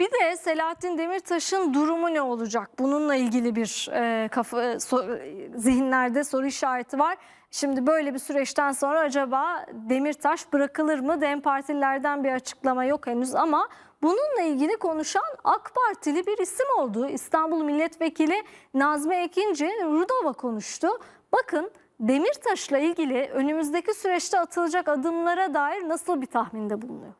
bir de Selahattin Demirtaş'ın durumu ne olacak? Bununla ilgili bir e, kafa so- zihinlerde soru işareti var. Şimdi böyle bir süreçten sonra acaba Demirtaş bırakılır mı? Dem Partililerden bir açıklama yok henüz ama bununla ilgili konuşan AK Partili bir isim oldu. İstanbul Milletvekili Nazmi Ekinci Rudova konuştu. Bakın Demirtaş'la ilgili önümüzdeki süreçte atılacak adımlara dair nasıl bir tahminde bulunuyor?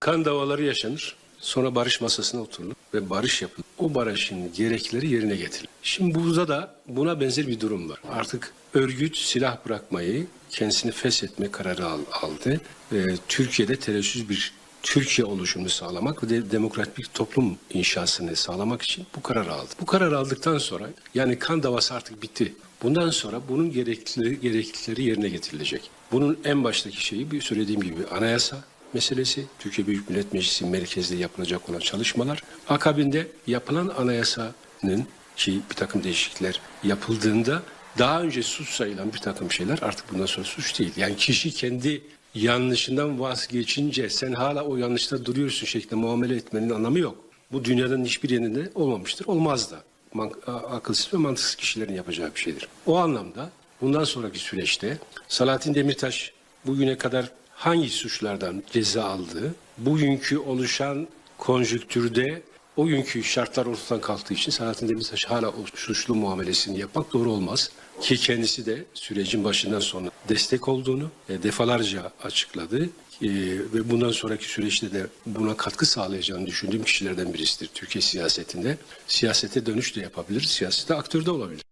Kan davaları yaşanır. Sonra barış masasına oturulur ve barış yapılır. O barışın gerekleri yerine getirilir. Şimdi burada da buna benzer bir durum var. Artık örgüt silah bırakmayı, kendisini feshetme kararı al- aldı. Ve Türkiye'de terörsüz bir Türkiye oluşumunu sağlamak ve de demokratik toplum inşasını sağlamak için bu kararı aldı. Bu kararı aldıktan sonra yani kan davası artık bitti. Bundan sonra bunun gereklileri, gereklileri yerine getirilecek. Bunun en baştaki şeyi bir söylediğim gibi anayasa, meselesi, Türkiye Büyük Millet Meclisi merkezde yapılacak olan çalışmalar. Akabinde yapılan anayasanın ki bir takım değişiklikler yapıldığında daha önce suç sayılan bir takım şeyler artık bundan sonra suç değil. Yani kişi kendi yanlışından vazgeçince sen hala o yanlışta duruyorsun şeklinde muamele etmenin anlamı yok. Bu dünyanın hiçbir yerinde olmamıştır, olmaz da. Akılsız ve mantıksız kişilerin yapacağı bir şeydir. O anlamda bundan sonraki süreçte Salahattin Demirtaş bugüne kadar hangi suçlardan ceza aldığı, bugünkü oluşan konjüktürde o günkü şartlar ortadan kalktığı için Selahattin Demirtaş hala o suçlu muamelesini yapmak doğru olmaz. Ki kendisi de sürecin başından sonra destek olduğunu e, defalarca açıkladı. E, ve bundan sonraki süreçte de buna katkı sağlayacağını düşündüğüm kişilerden birisidir Türkiye siyasetinde. Siyasete dönüş de yapabilir, siyasete aktör de olabilir.